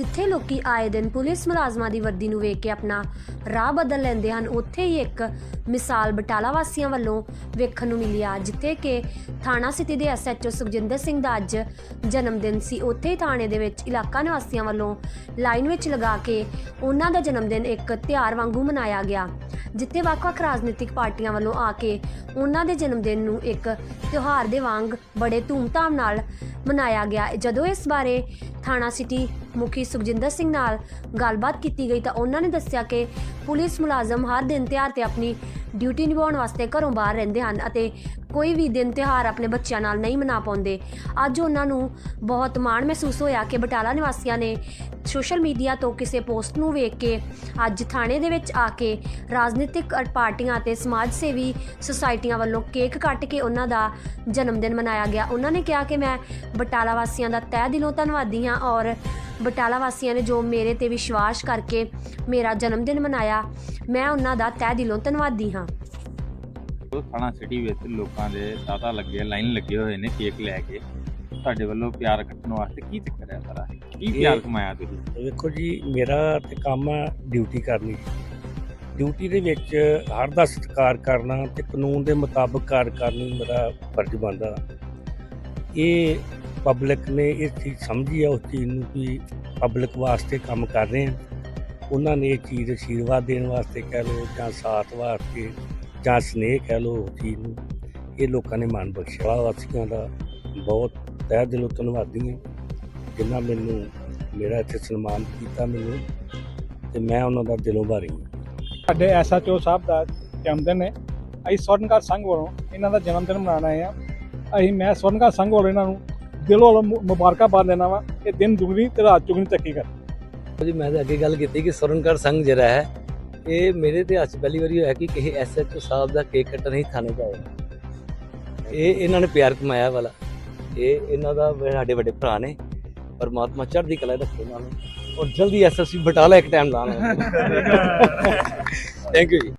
ਜਿੱਥੇ ਲੋਕੀ ਆਏ ਦਿਨ ਪੁਲਿਸ ਮੁਲਾਜ਼ਮਾਂ ਦੀ ਵਰਦੀ ਨੂੰ ਵੇਖ ਕੇ ਆਪਣਾ ਰਾਹ ਬਦਲ ਲੈਂਦੇ ਹਨ, ਉੱਥੇ ਹੀ ਇੱਕ ਮਿਸਾਲ ਬਟਾਲਾ ਵਾਸੀਆਂ ਵੱਲੋਂ ਵੇਖਣ ਨੂੰ ਮਿਲੀ ਆ ਜਿੱਥੇ ਕਿ ਥਾਣਾ ਸਿਟੀ ਦੇ ਐਸਐਚਓ ਸੁਖਜਿੰਦਰ ਸਿੰਘ ਦਾ ਅੱਜ ਜਨਮ ਦਿਨ ਸੀ। ਉੱਥੇ ਹੀ ਥਾਣੇ ਦੇ ਵਿੱਚ ਇਲਾਕਾ ਨਿਵਾਸੀਆਂ ਵੱਲੋਂ ਲਾਈਨ ਵਿੱਚ ਲਗਾ ਕੇ ਉਹਨਾਂ ਦਾ ਜਨਮ ਦਿਨ ਇੱਕ ਤਿਉਹਾਰ ਵਾਂਗੂ ਮਨਾਇਆ ਗਿਆ। ਜਿੱਥੇ ਵੱਖ-ਵੱਖ ਰਾਜਨੀਤਿਕ ਪਾਰਟੀਆਂ ਵੱਲੋਂ ਆ ਕੇ ਉਹਨਾਂ ਦੇ ਜਨਮ ਦਿਨ ਨੂੰ ਇੱਕ ਤਿਉਹਾਰ ਦੇ ਵਾਂਗ ਬੜੇ ਧੂਮਧਾਮ ਨਾਲ ਮਨਾਇਆ ਗਿਆ। ਜਦੋਂ ਇਸ ਬਾਰੇ ਥਾਣਾ ਸਿਟੀ ਮੁਖੀ ਸੁਖਜਿੰਦਰ ਸਿੰਘ ਨਾਲ ਗੱਲਬਾਤ ਕੀਤੀ ਗਈ ਤਾਂ ਉਹਨਾਂ ਨੇ ਦੱਸਿਆ ਕਿ ਪੁਲਿਸ ਮੁਲਾਜ਼ਮ ਹਰ ਦਿਨ ਤਿਉਹਾਰ ਤੇ ਆਪਣੀ ਡਿਊਟੀ ਨਿਭਾਉਣ ਵਾਸਤੇ ਘਰੋਂ ਬਾਹਰ ਰਹਿੰਦੇ ਹਨ ਅਤੇ ਕੋਈ ਵੀ ਦਿਨ ਤਿਉਹਾਰ ਆਪਣੇ ਬੱਚਿਆਂ ਨਾਲ ਨਹੀਂ ਮਨਾ ਪਾਉਂਦੇ। ਅੱਜ ਉਹਨਾਂ ਨੂੰ ਬਹੁਤ ਮਾਣ ਮਹਿਸੂਸ ਹੋਇਆ ਕਿ ਬਟਾਲਾ ਨਿਵਾਸੀਆਂ ਨੇ ਸੋਸ਼ਲ ਮੀਡੀਆ ਤੋਂ ਕਿਸੇ ਪੋਸਟ ਨੂੰ ਵੇਖ ਕੇ ਅੱਜ ਥਾਣੇ ਦੇ ਵਿੱਚ ਆ ਕੇ ਰਾਜਨੀਤਿਕ ਪਾਰਟੀਆਂ ਅਤੇ ਸਮਾਜ ਸੇਵੀ ਸੁਸਾਇਟੀਆਂ ਵੱਲੋਂ ਕੇਕ ਕੱਟ ਕੇ ਉਹਨਾਂ ਦਾ ਜਨਮ ਦਿਨ ਮਨਾਇਆ ਗਿਆ। ਉਹਨਾਂ ਨੇ ਕਿਹਾ ਕਿ ਮੈਂ ਬਟਾਲਾ ਵਾਸੀਆਂ ਦਾ ਤਹਿ ਦਿਲੋਂ ਧੰਨਵਾਦੀ ਹਾਂ ਔਰ ਬਟਾਲਾ ਵਾਸੀਆਂ ਨੇ ਜੋ ਮੇਰੇ ਤੇ ਵਿਸ਼ਵਾਸ ਕਰਕੇ ਮੇਰਾ ਜਨਮ ਦਿਨ ਮਨਾਇਆ, ਮੈਂ ਉਹਨਾਂ ਦਾ ਤਹਿ ਦਿਲੋਂ ਧੰਨਵਾਦੀ ਹਾਂ। ਥਾਣਾ ਸਿਟੀ ਵਿੱਚ ਲੋਕਾਂ ਦੇ ਦਾਦਾ ਲੱਗੇ ਲਾਈਨ ਲੱਗੇ ਹੋਏ ਨੇ ਕੇਕ ਲੈ ਕੇ। ਤੁਹਾਡੇ ਵੱਲੋਂ ਪਿਆਰ ਕੱਟਣ ਵਾਸਤੇ ਕੀ ਚੱਕਰ ਹੈ ਸਾਰਾ? ਕੀ ਪਿਆਰ ਕਮਾਇਆ ਤੁਸੀਂ? ਵੇਖੋ ਜੀ ਮੇਰਾ ਤੇ ਕੰਮ ਆ ਡਿਊਟੀ ਕਰਨੀ। ਡਿਊਟੀ ਦੇ ਵਿੱਚ ਹਰ ਦਾ ਸਤਿਕਾਰ ਕਰਨਾ ਤੇ ਕਾਨੂੰਨ ਦੇ ਮੁਤਾਬਕ ਕਾਰ ਕਰਨੀ ਮੇਰਾ ਫਰਜ਼ ਬਣਦਾ। ਇਹ ਪਬਲਿਕ ਨੇ ਇਹ ਚੀਜ਼ ਸਮਝੀ ਆ ਉਸ ਚੀਜ਼ ਨੂੰ ਕਿ ਪਬਲਿਕ ਵਾਸਤੇ ਕੰਮ ਕਰ ਰਹੇ ਆ। ਉਹਨਾਂ ਨੇ ਇਹ ਚੀਜ਼ ਆਸ਼ੀਰਵਾਦ ਦੇਣ ਵਾਸਤੇ ਕਹਿ ਲਓ ਜਾਂ ਸਾਥ ਵਾਸਤੇ ਜਾਂ ਸਨੇਹ ਕਹਿ ਲਓ ਉਸ ਚੀਜ਼ ਨੂੰ ਇਹ ਲੋਕਾਂ ਨੇ ਮਨ ਬਖਸ਼ਿਆ। ਵਾਸੀਆਂ ਦਾ ਬਹੁਤ ਤਹਿ ਦਿਲੋਂ ਧੰਨਵਾਦੀ ਹਾਂ। ਜਿਨ੍ਹਾਂ ਮੈਨੂੰ ਮੇਰਾ ਇੱਥੇ ਸਨਮਾਨ ਕੀਤਾ ਮੈਨੂੰ ਤੇ ਮੈਂ ਉਹਨਾਂ ਦਾ ਦਿਲੋਂ ਭਾਰੀ ਹਾਂ। ਸਾਡੇ ਐਸਐਚਓ ਸਾਹਿਬ ਦਾ ਜਨਮ ਦਿਨ ਹੈ। ਅਸੀਂ ਸਵਰਨਕਾਰ ਸੰਘ ਵੱਲੋਂ ਇਹਨਾਂ ਦਾ ਜਨਮ ਦਿਨ ਮਨਾਉਣ ਆਏ ਆ ਅਸੀਂ ਮੈਂ ਸਵਰਨਕਾਰ ਸੰਘ ਵੱਲੋਂ ਇਹਨਾਂ ਨੂੰ ਦਿਲੋਂ ਮੁਬਾਰਕਾਂ ਦੇਣਾ ਵਾ। ਇਹ ਦਿਨ ਦੁਗਣੀ ਤੇ ਰਾਤ ਚੁਗਣੀ ਤਰੱਕੀ ਕਰ। ਜੀ ਮੈਂ ਤਾਂ ਅੱਗੇ ਗੱਲ ਕੀਤੀ ਕਿ ਸਵਰਨਕਾਰ ਸੰਘ ਜਿਹੜਾ ਹੈ ਇਹ ਮੇਰੇ ਇਤਿਹਾਸ 'ਚ ਪਹਿਲੀ ਵਾਰੀ ਹੋਇਆ ਕਿ ਕਿਸੇ ਐਸਐਚਓ ਸਾਹਿਬ ਦਾ ਕੇਕ ਕੱਟਣ ਹੀ ਥਾਣੇ ਦਾ ਹੋਇਆ ਇਹ ਇਹਨਾਂ ਨੇ ਪਿਆਰ ਕਮਾਇਆ ਵਾਲਾ। ਇਹ ਇਹਨਾਂ ਦਾ ਸਾਡੇ ਵੱਡੇ ਭਰਾ ਨੇ। ਪਰਮਾਤਮਾ ਚੜ੍ਹਦੀ ਕਲਾ ਰੱਖੇ ਇਹਨਾਂ ਨੂੰ। ਔਰ ਜਲਦੀ ਐਸਐਸਪੀ ਬਟਾਲਾ ਇੱਕ ਟਾਈਮ ਲਾਣਾ ਥੈਂਕ ਯੂ ਜੀ।